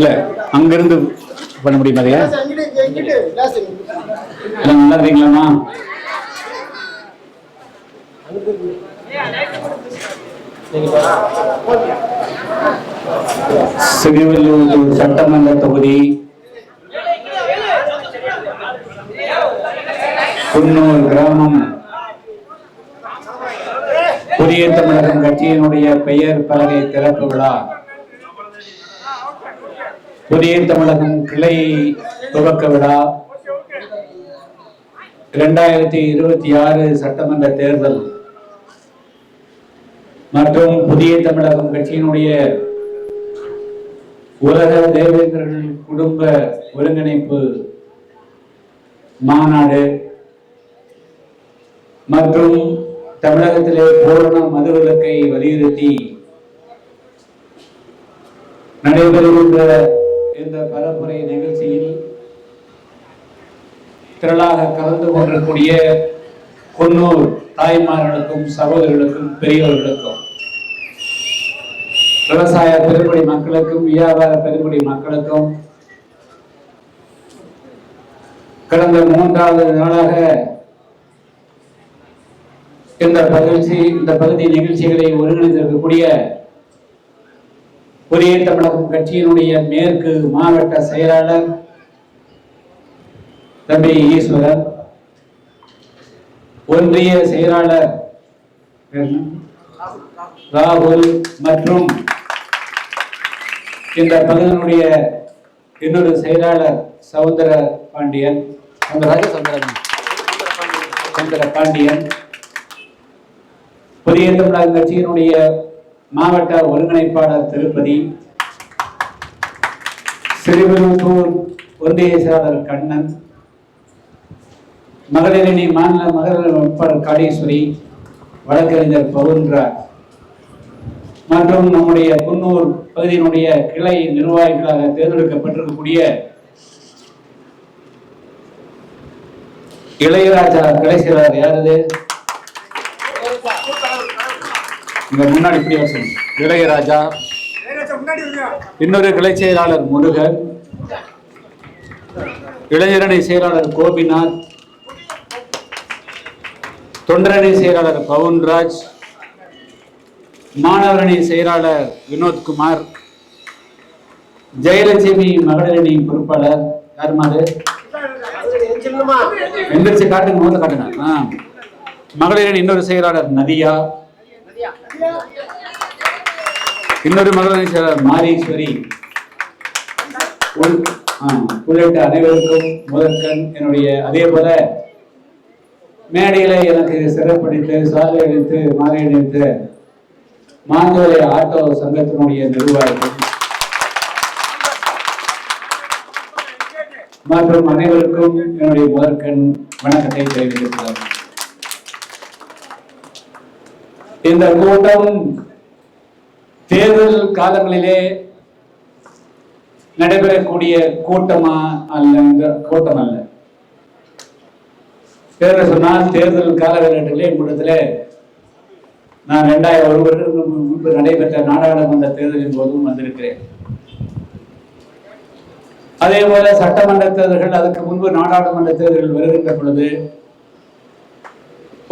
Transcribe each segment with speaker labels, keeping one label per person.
Speaker 1: இல்ல அங்கிருந்து பண்ண முடியுமா அதையா எல்லாம் நல்லா இருக்கீங்களாம்மா? சிறுவல்லூர் சட்டமன்ற தொகுதி குன்னூர் கிராமம். புதிய தமிழகம் கட்சியினுடைய பெயர் பலகை திறப்பு விழா. புதிய தமிழகம் கிளை துவக்க விழா. இரண்டாயிரத்தி இருபத்தி ஆறு சட்டமன்ற தேர்தல். மற்றும் புதிய தமிழகம் கட்சியினுடைய உலக தேவேந்திரர்கள் குடும்ப ஒருங்கிணைப்பு மாநாடு மற்றும் தமிழகத்திலே பூரண மதுவிலக்கை வலியுறுத்தி நடைபெறுகின்ற இந்த பரப்புரை நிகழ்ச்சியில் திரளாக கலந்து கொண்டிருக்கூடிய கொன்னூர் தாய்மார்களுக்கும் சகோதரர்களுக்கும் பெரியவர்களுக்கும் விவசாய பெருங்குடி மக்களுக்கும் வியாபார பெருங்குடி மக்களுக்கும் கடந்த மூன்றாவது நாளாக இந்த பகிர்ச்சி இந்த பகுதி நிகழ்ச்சிகளை ஒருங்கிணைந்திருக்கக்கூடிய புதிய தமிழகம் கட்சியினுடைய மேற்கு மாவட்ட செயலாளர் தம்பி ஈஸ்வரன் ஒன்றிய செயலாளர் ராகுல் மற்றும் இந்த பகுதியினுடைய இன்னொரு செயலாளர் சவுந்தர பாண்டியன் சவுந்தர பாண்டியன். புதிய தமிழக கட்சியினுடைய மாவட்ட ஒருங்கிணைப்பாளர் திருப்பதி சிறுவிழுத்தூர் ஒன்றிய செயலாளர் கண்ணன் மகளிரணி மாநில மகளிர் உட்பாளர் காளீஸ்வரி வழக்கறிஞர் பவுன்ராஜ் மற்றும் நம்முடைய குன்னூர் பகுதியினுடைய கிளை நிர்வாகிகளாக தேர்ந்தெடுக்கப்பட்டிருக்கக்கூடிய இளையராஜா கிளை செயலாளர் யாரது? இங்க முன்னாடி இப்படி வர இளையராஜா. இன்னொரு கிளை செயலாளர் முருகன். இளைஞரணி செயலாளர் கோபிநாத். தொண்டரணி செயலாளர் பவுன்ராஜ். மாணவரணி செயலாளர் வினோத்குமார். ஜெயலட்சுமி மகளிரணி பொறுப்பாளர். யார் மாது எந்திரிச்சு காட்டுங்க முதல்ல காட்டுங்க. ஆ. மகளிரணி இன்னொரு செயலாளர் நதியா. இன்னொரு மகளிர் செயலாளர் மாரீஸ்வரி உள்- உள்ளிட்ட அனைவருக்கும் முதற்கண் என்னுடைய அதே போல மேடையில எனக்கு சிறப்படித்து சாலை அளித்து மாலை அளித்து மாந்தோலை ஆட்டோ சங்கத்தினுடைய நிர்வாகிகள் மற்றும் அனைவருக்கும் என்னுடைய முதற்கண் வணக்கத்தை தெரிவித்துள்ளார் இந்த கூட்டம் தேர்தல் காலங்களிலே நடைபெறக்கூடிய கூட்டமா அல்ல கூட்டம் அல்ல பேர சொன்னால் தேர்தல் காலகட்டத்திலே கூட்டத்திலே நான் ரெண்டாயிரம் ஒரு வருடத்துக்கு முன்பு நடைபெற்ற நாடாளுமன்ற தேர்தலின் போதும் வந்திருக்கிறேன். அதே போல சட்டமன்ற தேர்தல்கள் அதுக்கு முன்பு நாடாளுமன்ற தேர்தல்கள் வருகின்ற பொழுது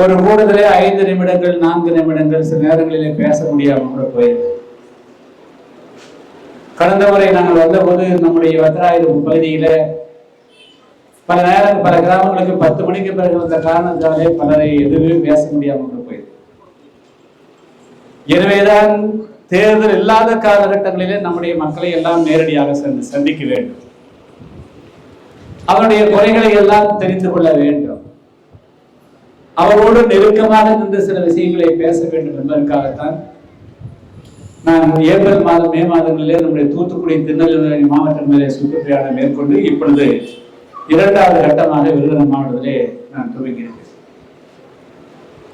Speaker 1: ஒரு கூடுதலே ஐந்து நிமிடங்கள் நான்கு நிமிடங்கள் சில நேரங்களிலே பேச முடியாமல் கூட போயிருக்கு கடந்த முறை நாங்கள் வந்தபோது நம்முடைய வத்திராயுதம் பகுதியில பல நேரம் பல கிராமங்களுக்கு பத்து மணிக்கு பிறகு வந்த காரணத்தாலே பலரை எதுவுமே பேச முடியாமல் கூட போயிருக்கு எனவேதான் தேர்தல் இல்லாத காலகட்டங்களிலே நம்முடைய மக்களை எல்லாம் நேரடியாக சந்திக்க வேண்டும். அவருடைய குறைகளை எல்லாம் தெரிந்து கொள்ள வேண்டும். அவரோடு நெருக்கமாக நின்று சில விஷயங்களை பேச வேண்டும் என்பதற்காகத்தான் நான் ஏப்ரல் மாதம் மே மாதங்களிலே நம்முடைய தூத்துக்குடி திருநெல்வேலி மாவட்டங்களிலே சுற்றுப்பயணம் மேற்கொண்டு இப்பொழுது இரண்டாவது கட்டமாக விருதுநகர் மாவட்டத்திலே நான் துவங்கியிருக்கிறேன்.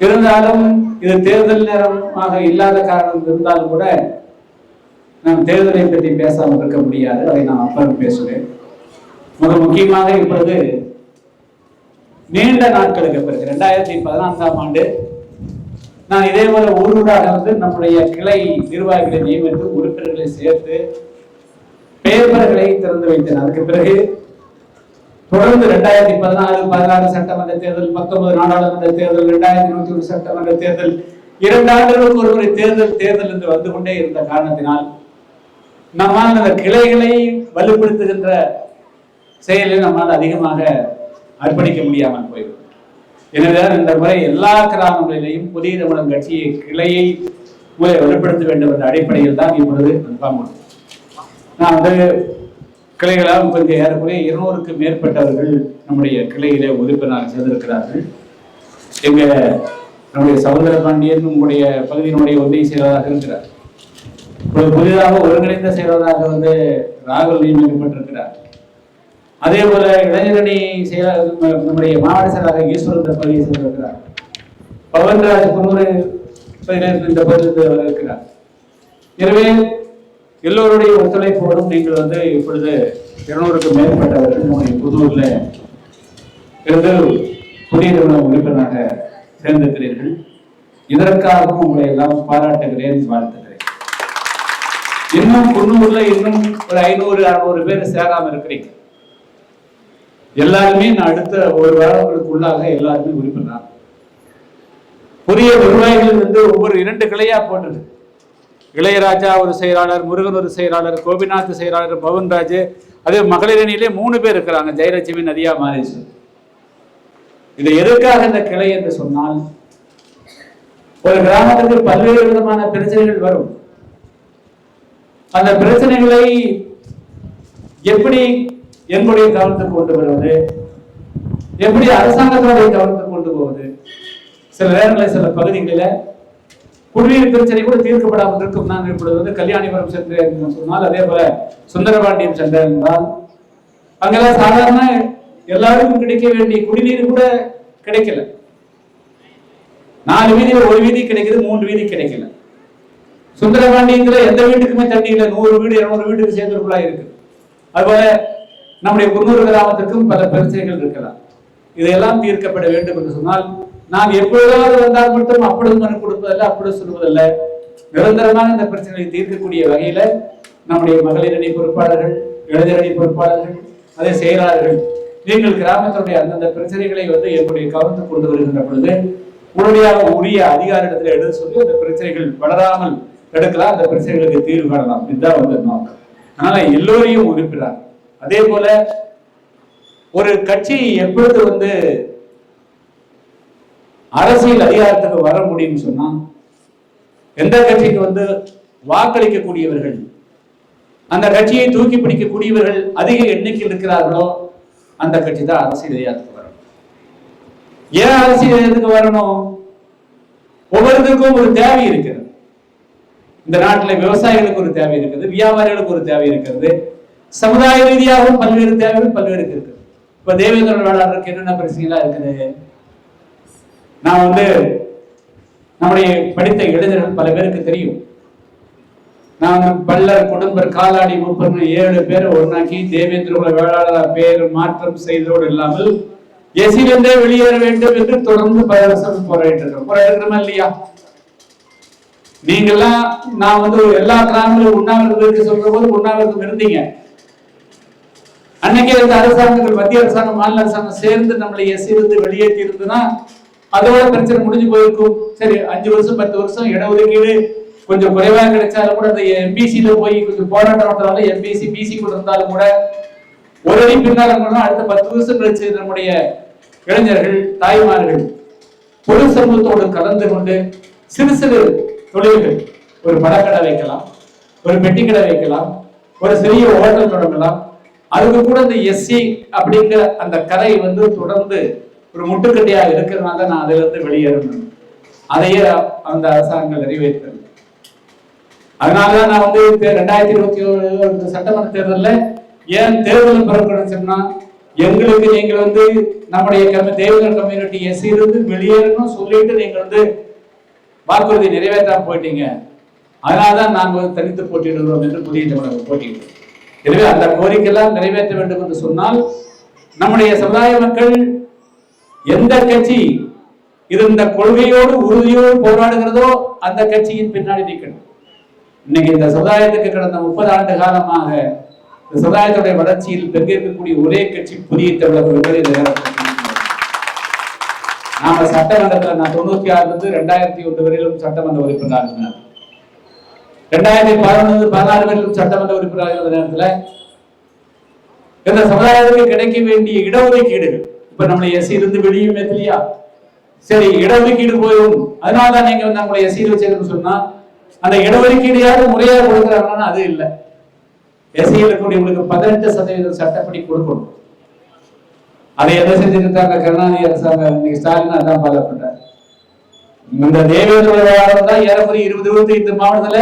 Speaker 1: இருந்தாலும் இது தேர்தல் நேரமாக இல்லாத காரணம் இருந்தாலும் கூட நாம் தேர்தலை பற்றி பேசாமல் இருக்க முடியாது. அதை நான் அப்புறம் பேசுவேன். மிக முக்கியமாக இப்பொழுது நீண்ட நாட்களுக்கு பிறகு ரெண்டாயிரத்தி பதினான்காம் ஆண்டு நான் இதே போல ஊரூராக வந்து நம்முடைய கிளை நிர்வாகிகளை நியமித்து உறுப்பினர்களை சேர்த்து பேப்பர்களை திறந்து வைத்தேன். அதுக்கு பிறகு தொடர்ந்து ரெண்டாயிரத்தி பதினாறு பதினாறு சட்டமன்ற தேர்தல் பத்தொன்பது நாடாளுமன்ற தேர்தல் ரெண்டாயிரத்தி இருபத்தி ஒன்று சட்டமன்ற தேர்தல் இரண்டு ஆண்டுகளுக்கு ஒரு முறை தேர்தல் தேர்தல் என்று வந்து கொண்டே இருந்த காரணத்தினால் நம்மால் அந்த கிளைகளை வலுப்படுத்துகின்ற செயலில் நம்மால் அதிகமாக அர்ப்பணிக்க முடியாமல் போய்விடும். எனவேதான் இந்த முறை எல்லா கிராமங்களிலேயும் புதிய தமிழகம் கட்சியை கிளையை வலுப்படுத்த வேண்டும் என்ற அடிப்படையில் தான் இப்பொழுது கன்ஃபார்ம் நான் வந்து கிளைகளால் கொஞ்சம் ஏறக்குறைய இருநூறுக்கு மேற்பட்டவர்கள் நம்முடைய கிளையிலே உறுப்பினர் சேர்ந்திருக்கிறார்கள். எங்க நம்முடைய சகோதர பாண்டியன் உங்களுடைய பகுதியினுடைய உதவி செயலாளராக இருக்கிறார். புதிதாக ஒருங்கிணைந்த செயலாளராக வந்து ராகுல் நியமிக்கப்பட்டிருக்கிறார். அதே போல இளைஞரணி செயலாளர் நம்முடைய மாவட்ட செயலாளர் ஈஸ்வரன் இந்த இருக்கிறார் சேர்ந்திருக்கிறார். பவன்ராஜ் குன்னூர் இந்த இருக்கிறார். எனவே எல்லோருடைய ஒத்துழைப்போடும் நீங்கள் வந்து இப்பொழுது இருநூறுக்கு மேற்பட்டவர்கள் நம்முடைய புதூர்ல இருந்து புதிய நிறுவனம் உறுப்பினராக சேர்ந்திருக்கிறீர்கள். இதற்காகவும் உங்களை எல்லாம் பாராட்டுகிறேன் வாழ்த்துகிறேன். இன்னும் குன்னூர்ல இன்னும் ஒரு ஐநூறு அறுநூறு பேர் சேராமல் இருக்கிறீங்க. எல்லாருமே நான் அடுத்த ஒரு வாரங்களுக்குள்ளாக எல்லாருமே உறுப்பினர். புதிய நிர்வாகிகள் வந்து ஒவ்வொரு இரண்டு கிளையா போட்டது. இளையராஜா ஒரு செயலாளர் முருகன் ஒரு செயலாளர் கோபிநாத் செயலாளர் பவன்ராஜ். அதே மகளிர் அணியிலே மூணு பேர் இருக்கிறாங்க ஜெயலட்சுமி நதியா மாரேசு இது எதற்காக இந்த கிளை என்று சொன்னால் ஒரு கிராமத்துக்கு பல்வேறு விதமான பிரச்சனைகள் வரும். அந்த பிரச்சனைகளை எப்படி என்னுடைய கவனத்தை கொண்டு வருவது எப்படி அரசாங்கத்தினுடைய கவனத்தை கொண்டு போவது. சில நேரங்களில் சில பகுதிகளில் குடிநீர் பிரச்சனை கூட தீர்க்கப்படாமல் இருக்கும். நான் இப்பொழுது வந்து கல்யாணிபுரம் சென்றேன் சொன்னால் அதே போல சுந்தரபாண்டியம் சென்றேன் என்றால் அங்கெல்லாம் சாதாரண எல்லாருக்கும் கிடைக்க வேண்டிய குடிநீர் கூட கிடைக்கல. நாலு வீதியில் ஒரு வீதி கிடைக்குது மூன்று வீதி கிடைக்கல. சுந்தரபாண்டியத்துல எந்த வீட்டுக்குமே தண்ணி இல்லை. நூறு வீடு இருநூறு வீட்டுக்கு சேர்ந்துருக்குள்ளா இருக்கு. அதுபோல நம்முடைய குன்னூர் கிராமத்திற்கும் பல பிரச்சனைகள் இருக்கலாம். இதையெல்லாம் தீர்க்கப்பட வேண்டும் என்று சொன்னால் நாம் எப்பொழுதாவது வந்தால் மட்டும் அப்பொழுது மனு கொடுப்பதல்ல அப்பொழுது சொல்வதல்ல. நிரந்தரமாக இந்த பிரச்சனைகளை தீர்க்கக்கூடிய வகையில நம்முடைய மகளிர் அணி பொறுப்பாளர்கள் இளைஞர் அணி பொறுப்பாளர்கள் அதே செயலாளர்கள் நீங்கள் கிராமத்தினுடைய அந்தந்த பிரச்சனைகளை வந்து என்னுடைய கவனத்துக்கு கொண்டு வருகின்ற பொழுது உடனடியாக உரிய அதிகாரிடத்தில் எடுத்து சொல்லி அந்த பிரச்சனைகள் வளராமல் தடுக்கலாம். அந்த பிரச்சனைகளுக்கு தீர்வு காணலாம். இதுதான் வந்து நோக்கம். அதனால எல்லோரையும் உறுப்பினார் அதே போல ஒரு கட்சி எப்பொழுது வந்து அரசியல் அதிகாரத்துக்கு வர முடியும்னு சொன்னா எந்த கட்சிக்கு வந்து வாக்களிக்கக்கூடியவர்கள் அந்த கட்சியை தூக்கி பிடிக்கக்கூடியவர்கள் அதிக எண்ணிக்கையில் இருக்கிறார்களோ அந்த கட்சி தான் அரசியல் அதிகாரத்துக்கு வரணும். ஏன் அரசியல் அதிகாரத்துக்கு வரணும்? ஒவ்வொருத்தருக்கும் ஒரு தேவை இருக்கிறது. இந்த நாட்டில் விவசாயிகளுக்கு ஒரு தேவை இருக்குது வியாபாரிகளுக்கு ஒரு தேவை இருக்கிறது. சமுதாய ரீதியாகவும் பல்வேறு தேவைகள் பல்வேறு இருக்கு. இப்ப தேவேந்திர வேளாளருக்கு என்னென்ன பிரச்சனைகளா இருக்குது? நான் வந்து நம்முடைய படித்த இளைஞர்கள் பல பேருக்கு தெரியும். நான் பல்லர் குடும்பர் காலாடி முப்பது ஏழு பேர் ஒன்னாக்கி தேவேந்திர வேளாளர் பேர் மாற்றம் செய்ததோடு இல்லாமல் எசிலிருந்தே வெளியேற வேண்டும் என்று தொடர்ந்து பல வருஷம் போராடிட்டு போராடுறோமா இல்லையா? நீங்கெல்லாம் நான் வந்து எல்லா கிராமங்களும் உண்ணாவிரதம் சொல்ற போது உண்ணாவிரதம் இருந்தீங்க. அன்னைக்கே இந்த அரசாங்கங்கள் மத்திய அரசாங்கம் மாநில அரசாங்கம் சேர்ந்து நம்மளை எசிருந்து வெளியேற்றி இருந்ததுன்னா அதோட பிரச்சனை முடிஞ்சு போயிருக்கும். சரி அஞ்சு வருஷம் பத்து வருஷம் இடஒதுக்கீடு கொஞ்சம் குறைவாக கிடைச்சாலும் கூட அந்த எம்பிசியில போய் கொஞ்சம் போராட்டம் நடத்தினாலும் எம்பிசி பிசி கூட இருந்தாலும் கூட ஒரு அடி பின்னால போனா அடுத்த பத்து வருஷம் கழிச்சு நம்முடைய இளைஞர்கள் தாய்மார்கள் பொது சமூகத்தோடு கலந்து கொண்டு சிறு சிறு தொழில்கள் ஒரு படக்கடை வைக்கலாம் ஒரு பெட்டிக்கடை கடை வைக்கலாம் ஒரு சிறிய ஹோட்டல் தொடங்கலாம். அதுக்கு கூட இந்த எஸ்சி அப்படிங்கிற அந்த கதை வந்து தொடர்ந்து ஒரு முட்டுக்கட்டையாக இருக்கிறதுனால நான் அதுல இருந்து வெளியேறணும். அதையே அந்த அரசாங்கங்கள் நிறைவேற்றது அதனாலதான் நான் வந்து ரெண்டாயிரத்தி இருபத்தி ஒரு சட்டமன்ற தேர்தல்ல ஏன் தேர்தல் புறக்கணிச்சோம்னா எங்களுக்கு நீங்கள் வந்து நம்முடைய கம்மி தேவதர் கம்யூனிட்டி எஸ்சி இருந்து வெளியேறணும் சொல்லிட்டு நீங்க வந்து வாக்குறுதி நிறைவேற்றாம போயிட்டீங்க. அதனாலதான் நாங்கள் தனித்து போட்டியிடுகிறோம் என்று புதிய தமிழகம் போட்டியிடுறோம் எனவே அந்த கோரிக்கையெல்லாம் நிறைவேற்ற வேண்டும் என்று சொன்னால் நம்முடைய சமுதாய மக்கள் எந்த கட்சி இது இந்த கொள்கையோடு உறுதியோடு போராடுகிறதோ அந்த கட்சியின் பின்னாடி நிற்கணும் இன்னைக்கு இந்த சமுதாயத்துக்கு கடந்த முப்பது ஆண்டு காலமாக இந்த சமுதாயத்துடைய வளர்ச்சியில் பங்கேற்கக்கூடிய ஒரே கட்சி புதிய தமிழகம் என்பதை இந்த நாம சட்டமன்றத்தில் நான் தொண்ணூத்தி ஆறுல இருந்து ரெண்டாயிரத்தி ஒன்று வரையிலும் சட்டமன்ற உறுப்பினராக இருந்தேன். ரெண்டாயிரத்தி பதினொன்று பதினாறு பேருக்கு சட்டமன்ற உறுப்பினராக இருந்த நேரத்தில் இந்த சமுதாயத்துக்கு கிடைக்க வேண்டிய இடஒதுக்கீடு இப்ப நம்மளை எஸ்சி இருந்து வெளியும் இல்லையா சரி இடஒதுக்கீடு போயும் அதனாலதான் நீங்க வந்து நம்மளை எஸ்சி வச்சிருக்கணும்னு சொன்னா அந்த யாரும் முறையாக கொடுக்குறாங்கன்னா அது இல்லை. எஸ்சியில் இருக்கக்கூடியவங்களுக்கு பதினெட்டு சதவீதம் சட்டப்படி கொடுக்கணும். அதை எதை செஞ்சுருக்காங்க கருணாநிதி அரசாங்கம்? இன்னைக்கு ஸ்டாலின் அதான் ஃபாலோ பண்றாரு இந்த தேவேந்திர விவகாரம் தான் ஏறக்குறைய இருபது இருபத்தி ஐந்து மாவட்டத்துல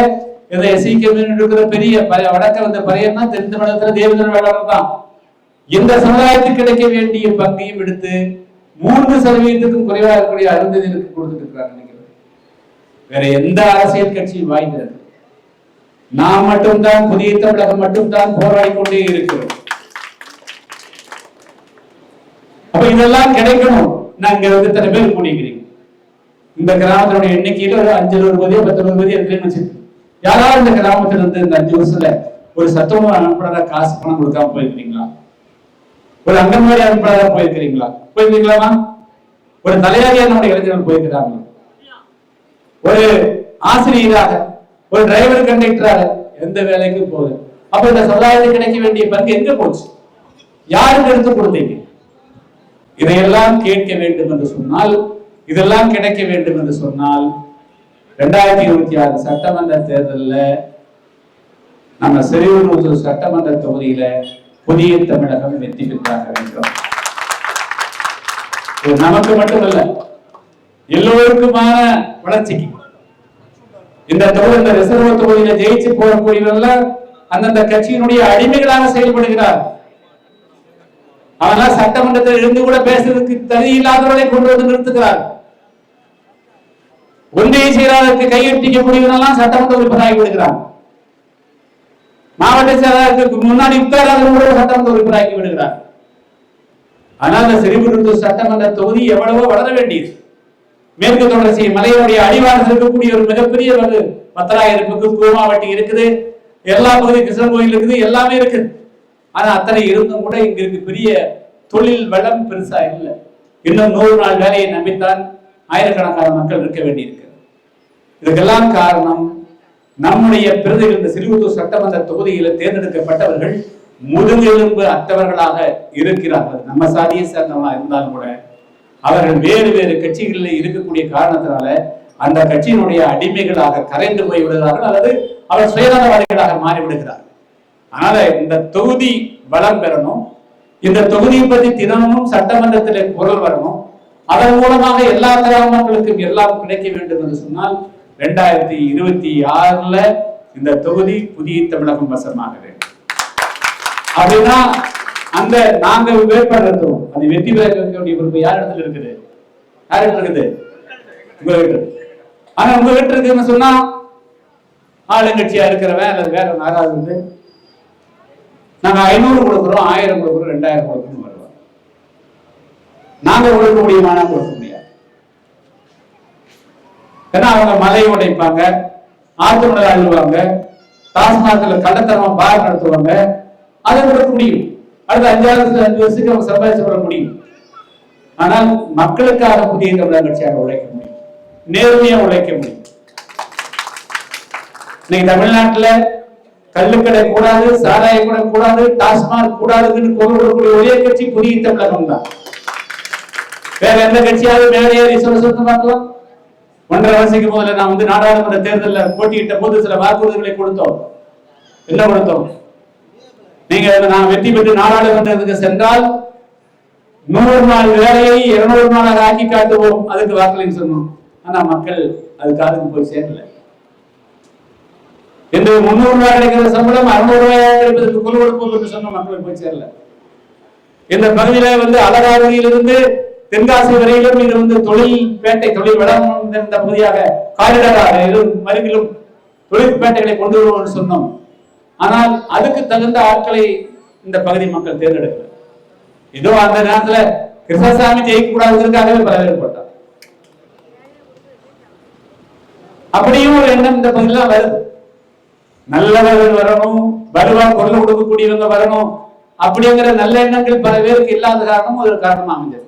Speaker 1: ஏதோ எஸ்சி இருக்கிற பெரிய ப- வடக்க வந்த பறையன் தெரிந்த தென் தமிழகத்துல தேவேந்திர தான். இந்த சமுதாயத்துக்கு கிடைக்க வேண்டிய பங்கையும் எடுத்து மூன்று சதவீதத்துக்கும் குறைவாக இருக்கக்கூடிய அருந்ததிற்கு கொடுத்துட்டு இருக்கிறாங்க நினைக்கிறேன். வேற எந்த அரசியல் கட்சியும் வாய்ந்தது நாம் மட்டும்தான் புதிய தமிழகம் மட்டும்தான் போராடி கொண்டே இருக்கிறோம். அப்ப இதெல்லாம் கிடைக்கணும். நாங்க வந்து இத்தனை பேர் கூடிக்கிறீங்க இந்த கிராமத்தினுடைய எண்ணிக்கையில ஒரு அஞ்சு ரூபாய் பத்து ரூபாய் எத்தனை வச்சிருக்கோம் யாராவது இந்த கிராமத்துல இருந்து இந்த அஞ்சு வருஷத்துல ஒரு சத்துணவு அனுப்புறதா காசு பணம் கொடுக்காம போயிருக்கீங்களா ஒரு அங்கன்வாடி அனுப்புறதா போயிருக்கிறீங்களா? போயிருக்கீங்களா ஒரு தலையாரியா நம்முடைய இளைஞர்கள் போயிருக்கிறாங்க ஒரு ஆசிரியராக ஒரு டிரைவர் கண்டக்டராக எந்த வேலைக்கும் போகுது அப்ப இந்த சமுதாயத்துக்கு கிடைக்க வேண்டிய பங்கு எங்க போச்சு? யாருக்கு எடுத்து கொடுத்தீங்க? இதையெல்லாம் கேட்க வேண்டும் என்று சொன்னால் இதெல்லாம் கிடைக்க வேண்டும் என்று சொன்னால் ரெண்டாயிரத்தி இருபத்தி ஆறு சட்டமன்ற தேர்தல்ல நம்ம சிறுவனூர் சட்டமன்ற தொகுதியில புதிய தமிழகம் வெற்றி பெற்றாக வேண்டும் இது நமக்கு மட்டுமல்ல எல்லோருக்குமான வளர்ச்சிக்கு. இந்த தொகுதி இந்த ரிசர்வ் தொகுதியில ஜெயிச்சு போகக்கூடியவர்கள் அந்தந்த கட்சியினுடைய அடிமைகளாக செயல்படுகிறார். அவனால் சட்டமன்றத்தில் இருந்து கூட பேசுறதுக்கு தகுதி இல்லாதவர்களை கொண்டு வந்து நிறுத்துகிறார். ஒன்றிய செயலாளருக்கு கையெட்டிக்கக்கூடியவனெல்லாம் சட்டமன்ற உறுப்பினராகி விடுகிறார். மாவட்ட செயலாளருக்கு முன்னாடி உட்காராத கூட சட்டமன்ற உறுப்பினராகி விடுகிறார். ஆனால் அந்த சிறுகுருத்தூர் சட்டமன்ற தொகுதி எவ்வளவோ வளர வேண்டியது. மேற்கு தொடர்ச்சி மலையினுடைய அடிவாரத்தில் இருக்கக்கூடிய ஒரு மிகப்பெரிய ஒரு பத்தராயிரம் இருக்குது கூமாவட்டி இருக்குது. எல்லா பகுதி கிருஷ்ணன் கோயில் இருக்குது எல்லாமே இருக்குது. ஆனா அத்தனை இருந்தும் கூட இங்க இருக்கு பெரிய தொழில் வளம் பெருசா இல்லை. இன்னும் நூறு நாள் வேலையை நம்பித்தான் ஆயிரக்கணக்கான மக்கள் இருக்க வேண்டியிருக்கு. இதுக்கெல்லாம் காரணம் நம்முடைய பிரதிகள் இந்த சிறுவத்தூர் சட்டமன்ற தொகுதியில் தேர்ந்தெடுக்கப்பட்டவர்கள் முதுகெலும்பு அற்றவர்களாக இருக்கிறார்கள். நம்ம சாதியை சேர்ந்தவங்களா இருந்தாலும் கூட அவர்கள் வேறு வேறு கட்சிகளில் இருக்கக்கூடிய காரணத்தினால அந்த கட்சியினுடைய அடிமைகளாக கரைந்து போய் விடுகிறார்கள் அல்லது அவர் சுயநலவாதிகளாக மாறி விடுகிறார்கள். அதனால இந்த தொகுதி வளம் பெறணும். இந்த தொகுதியை பற்றி தினமும் சட்டமன்றத்தில் குரல் வரணும். அதன் மூலமாக எல்லா கிராமங்களுக்கும் எல்லாம் கிடைக்க வேண்டும் என்று சொன்னால் ரெண்டாயிரத்தி இருபத்தி ஆறுல இந்த தொகுதி புதிய தமிழகம் வசமாக அப்படின்னா அந்த நாங்க வேட்பாளர் அது வெற்றி பெற வேண்டிய பொறுப்பு யார் இடத்துல இருக்குது? யார் இடத்துல இருக்குது? உங்க வீட்டு ஆனா உங்க வீட்டு இருக்குன்னு சொன்னா ஆளுங்கட்சியா இருக்கிறவன் அல்லது வேற யாராவது வந்து நாங்க ஐநூறு கொடுக்குறோம் ஆயிரம் கொடுக்குறோம் ரெண்டாயிரம் கொடுக்குறோம் வருவோம் நாங்க கொடுக்க முடியுமானா கொடுக்க ஏன்னா அவங்க மலை உடைப்பாங்க ஆற்றுமலை அழுவாங்க டாஸ்மாக்ல கள்ளத்தனமா பார் நடத்துவாங்க அதை விட முடியும். அடுத்த அஞ்சாவது அஞ்சு வருஷத்துக்கு அவங்க சம்பாதிச்சு வர முடியும். ஆனால் மக்களுக்காக புதிய தமிழக கட்சியாக உழைக்க முடியும். நேர்மையா உழைக்க முடியும். இன்னைக்கு தமிழ்நாட்டுல கல்லுக்கடை கூடாது சாராய கூட கூடாது டாஸ்மாக் கூடாதுன்னு குரல் கொடுக்கக்கூடிய ஒரே கட்சி புதிய தமிழகம் தான். வேற எந்த கட்சியாவது மேலே ஏறி சொல்ல சொல்ல பார்க்கலாம். ஒன்றரை வருஷத்துக்கு முதல்ல நான் வந்து நாடாளுமன்ற தேர்தலில் போட்டியிட்ட போது சில வாக்குறுதிகளை கொடுத்தோம். என்ன கொடுத்தோம்? நீங்க நான் வெற்றி பெற்று நாடாளுமன்றத்துக்கு சென்றால் நூறு நாள் வேலையை இருநூறு நாளாக ஆக்கி காட்டுவோம். அதுக்கு வாக்களின்னு சொன்னோம். ஆனா மக்கள் அதுக்கு அதுக்கு போய் சேரல. இந்த முன்னூறு ரூபாய் கிடைக்கிற சம்பளம் அறுநூறு ரூபாய் கிடைப்பதற்கு குழு கொடுப்போம் என்று சொன்ன மக்களுக்கு போய் சேரல. இந்த பகுதியில வந்து அலகாவதியிலிருந்து தென்காசி வரையிலும் இது வந்து தொழில் பேட்டை தொழில் வளம் இந்த பகுதியாக காரிடராக இரு மருங்கிலும் தொழில் பேட்டைகளை கொண்டு வருவோம் சொன்னோம். ஆனால் அதுக்கு தகுந்த ஆட்களை இந்த பகுதி மக்கள் தேர்ந்தெடுக்கல. ஏதோ அந்த நேரத்துல கிருஷ்ணசாமி ஜெயிக்க கூடாதுங்கிறதுக்காகவே பல பேர் போட்டார் அப்படியும் ஒரு எண்ணம் இந்த பகுதியெல்லாம் வருது. நல்லவர்கள் வரணும் வருவா கொள்ள கொடுக்கக்கூடியவங்க வரணும் அப்படிங்கிற நல்ல எண்ணங்கள் பல பேருக்கு இல்லாத காரணமும் ஒரு காரணமா அமைஞ்சது.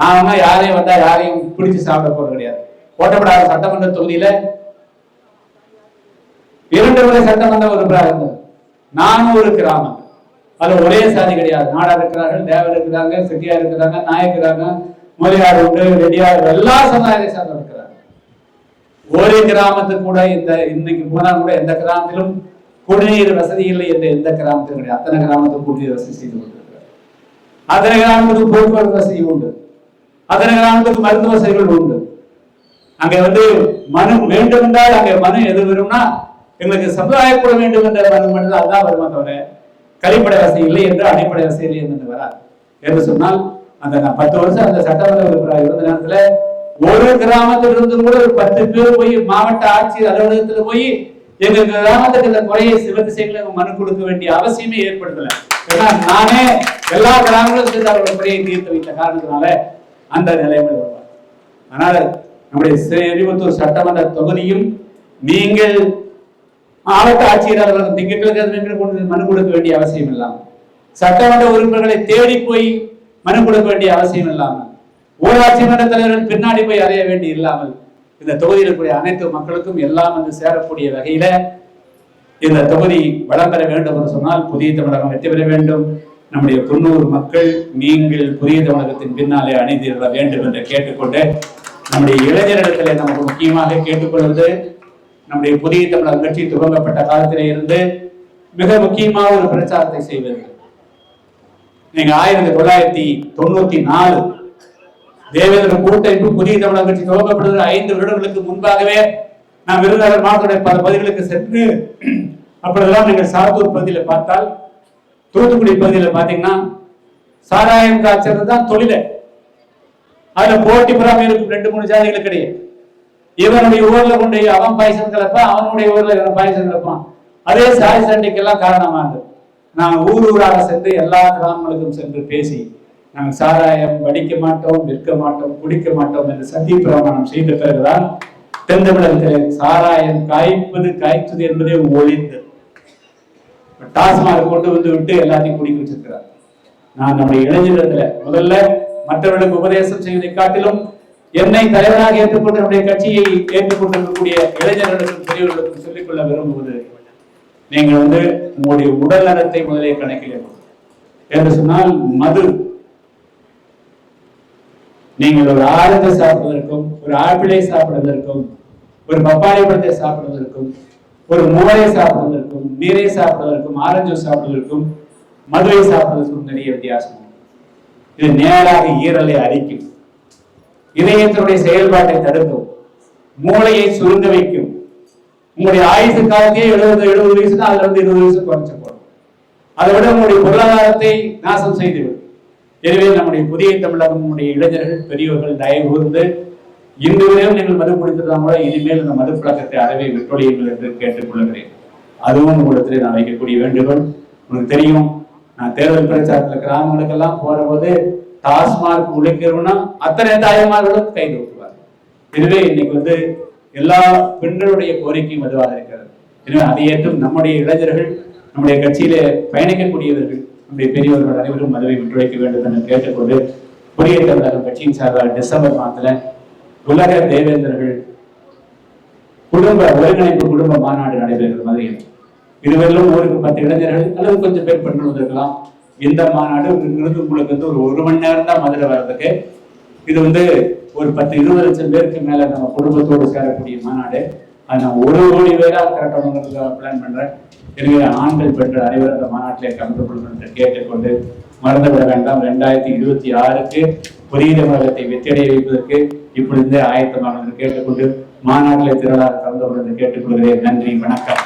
Speaker 1: நாம யாரையும் வந்தா யாரையும் பிடிச்சு சாப்பிட போறது கிடையாது. ஓட்டப்படாத சட்டமன்ற தொகுதியில இரண்டு முறை சட்டமன்ற உறுப்பினராக இருந்தது நானூறு கிராமம் அதுல ஒரே சாதி கிடையாது. நாடார் இருக்கிறார்கள் தேவர் இருக்கிறாங்க செட்டியார் இருக்கிறாங்க நாயக்கிறாங்க இருக்கிறாங்க உண்டு ரெடியார் எல்லா சமுதாயத்தை சார்ந்த இருக்கிறாங்க. ஒரு கிராமத்துக்கு கூட இந்த இன்னைக்கு போனா கூட எந்த கிராமத்திலும் குடிநீர் வசதி இல்லை என்ற எந்த கிராமத்திலும் கிடையாது. அத்தனை கிராமத்துக்கு குடிநீர் வசதி செய்து கொண்டிருக்கிறார். அத்தனை கிராமத்துக்கு போக்குவரத்து வசதி உண்டு. அத்தனை கிராமத்துக்கு மருத்துவ வசதிகள் உண்டு. அங்க வந்து மனு வேண்டும் என்றால் அங்க மனு எது வரும்னா எங்களுக்கு சமுதாயப்பட வேண்டும் என்ற மனு மட்டும் அதுதான் வருமா தவிர கழிப்படை வசதி இல்லை என்று அடிப்படை வசதி இல்லை என்று வராது. என்று சொன்னால் அந்த நான் பத்து வருஷம் அந்த சட்டமன்ற உறுப்பினராக இருந்த நேரத்துல ஒரு கிராமத்தில் இருந்து கூட ஒரு பத்து பேர் போய் மாவட்ட ஆட்சியர் அலுவலகத்துல போய் எங்க கிராமத்துக்கு இந்த குறையை சிவந்து செய்யல மனு கொடுக்க வேண்டிய அவசியமே ஏற்படுத்தல. ஏன்னா நானே எல்லா கிராமங்களும் சேர்ந்து அவருடைய குறையை தீர்த்து வைத்த காரணத்தினால அந்த நிலைமை வருவார். ஆனால் நம்முடைய ஸ்ரீவில்லிபுத்தூர் சட்டமன்ற தொகுதியும் நீங்கள் மாவட்ட ஆட்சியர் திங்கட்கிழமை கொண்டு மனு கொடுக்க வேண்டிய அவசியம் இல்லாமல் சட்டமன்ற உறுப்பினர்களை தேடி போய் மனு கொடுக்க வேண்டிய அவசியம் இல்லாமல் ஊராட்சி மன்ற தலைவர்கள் பின்னாடி போய் அறைய வேண்டி இல்லாமல் இந்த தொகுதியில் இருக்கக்கூடிய அனைத்து மக்களுக்கும் எல்லாம் வந்து சேரக்கூடிய வகையில இந்த தொகுதி வளம் பெற வேண்டும் என்று சொன்னால் புதிய தமிழகம் வெற்றி பெற வேண்டும். நம்முடைய தொண்ணூறு மக்கள் நீங்கள் புதிய தமிழகத்தின் பின்னாலே அணிந்திட வேண்டும் என்று கேட்டுக்கொண்டு நம்முடைய இளைஞரிடத்திலே நமக்கு முக்கியமாக கேட்டுக்கொள்வது நம்முடைய புதிய தமிழக கட்சி துவங்கப்பட்ட காலத்திலே இருந்து மிக முக்கியமாக ஒரு பிரச்சாரத்தை செய்வது. நீங்க ஆயிரத்தி தொள்ளாயிரத்தி தொண்ணூத்தி நாலு தேவேந்திர கூட்டமைப்பு புதிய தமிழக கட்சி துவக்கப்படுகிற ஐந்து வருடங்களுக்கு முன்பாகவே நான் விருதுநகர் மாவட்டத்துடைய பல பகுதிகளுக்கு சென்று அப்பொழுதெல்லாம் நீங்கள் சாத்தூர் பகுதியில் பார்த்தால் தூத்துக்குடி பகுதியில பார்த்தீங்கன்னா சாராயம் காய்ச்சறது தான் தொழில. அதுல போட்டி பொறாமை இருக்கும் ரெண்டு மூணு ஜாதிகளுக்கு கிடையாது இவனுடைய ஊர்ல கொண்டு போய் அவன் பாயசம் கலப்பான் அவனுடைய ஊர்ல இவன் பாயசம் கலப்பான். அதே சாய் சண்டைக்கெல்லாம் காரணமா இருந்தது நாங்கள் ஊர் ஊராக சென்று எல்லா கிராமங்களுக்கும் சென்று பேசி நாங்கள் சாராயம் வடிக்க மாட்டோம் விற்க மாட்டோம் குடிக்க மாட்டோம் என்று சத்திய பிரமாணம் செய்த பிறகுதான் தென் தமிழகத்தில் சாராயம் காய்ப்பது காய்ச்சது என்பதே ஒழிந்தது. டாஸ்மாக கொண்டு வந்து விட்டு எல்லாத்தையும் குடிக்க வச்சிருக்கிறார். நான் நம்முடைய இளைஞர்களை முதல்ல மற்றவர்களுக்கு உபதேசம் செய்வதை காட்டிலும் என்னை தலைவராக ஏற்றுக்கொண்டு நம்முடைய கட்சியை ஏற்றுக்கொண்டிருக்கக்கூடிய இளைஞர்களுக்கும் பெரியவர்களுக்கும் சொல்லிக்கொள்ள விரும்புவது நீங்கள் வந்து உங்களுடைய உடல் நலத்தை முதலே கணக்கில் என்று சொன்னால் மது. நீங்கள் ஒரு ஆரஞ்சை சாப்பிடுவதற்கும் ஒரு ஆப்பிளை சாப்பிடுவதற்கும் ஒரு பப்பாளி பழத்தை சாப்பிடுவதற்கும் ஒரு மூளை சாப்பிடுவதற்கும் நீரை சாப்பிடுவதற்கும் ஆரஞ்சு சாப்பிடுவதற்கும் மதுரை சாப்பிடுவதற்கும் நிறைய வித்தியாசம் இது நேராக ஈரலை அரிக்கும் இதயத்தினுடைய செயல்பாட்டை தடுக்கும். மூளையை சுருங்க வைக்கும். உங்களுடைய ஆயுசு காலத்தையே எழுபது எழுபது வயசு தான் அதுல இருந்து இருபது வயசு குறைச்சு போடும் அதை விட உங்களுடைய பொருளாதாரத்தை நாசம் செய்துவிடும். எனவே நம்முடைய புதிய தமிழகம் நம்முடைய இளைஞர்கள் பெரியவர்கள் தயவு கூர்ந்து இன்று வரையும் நீங்கள் மது குடித்திருந்தால் கூட இனிமேல் இந்த மது பழக்கத்தை அறவே விட்டொழியுங்கள் என்று கேட்டுக்கொள்கிறேன். அதுவும் உங்களிடத்தில் நான் வைக்கக்கூடிய வேண்டுகோள். உங்களுக்கு தெரியும் நான் தேர்தல் பிரச்சாரத்தில் கிராமங்களுக்கெல்லாம் போற போது டாஸ்மாக் உழைக்கிறோம்னா அத்தனை தாய்மார்களும் கைது கொடுத்துவார் எனவே இன்னைக்கு வந்து எல்லா பெண்களுடைய கோரிக்கையும் அதுவாக இருக்கிறது. எனவே அதை ஏற்றும் நம்முடைய இளைஞர்கள் நம்முடைய கட்சியிலே பயணிக்கக்கூடியவர்கள் நம்முடைய பெரியவர்கள் அனைவரும் மதுவை விட்டுழைக்க வேண்டும் என்று கேட்டுக்கொண்டு புதிய தமிழகம் கட்சியின் சார்பாக டிசம்பர் மாதத்துல உலக தேவேந்திரர்கள் குடும்ப ஒருங்கிணைப்பு குடும்ப மாநாடு நடைபெறுகிற மாதிரி இருவரிலும் ஊருக்கு பத்து இளைஞர்கள் அல்லது கொஞ்சம் பேர் பெண்கள் வந்திருக்கலாம். இந்த மாநாடு இங்கிருந்து உங்களுக்கு வந்து ஒரு ஒரு மணி நேரம் தான் மதுரை வர்றதுக்கு. இது வந்து ஒரு பத்து இருபது லட்சம் பேருக்கு மேல நம்ம குடும்பத்தோடு சேரக்கூடிய மாநாடு. அது நான் ஒரு கோடி பேரா கரெக்டாக பிளான் பண்றேன். எனவே ஆண்கள் பெண்கள் அனைவரும் அந்த மாநாட்டிலே கலந்து கொள்ளணும் என்று கேட்டுக்கொண்டு மறந்துவிட வேண்டாம். ரெண்டாயிரத்தி இருபத்தி ஆறுக்கு புதிய தமிழகத்தை வெற்றியடைய வைப்பதற்கு இப்பொழுதே ஆயத்தமாக கேட்டுக்கொண்டு மாநாட்டில் திரளாக கலந்து கொள்ள கேட்டுக்கொள்கிறேன். நன்றி வணக்கம்.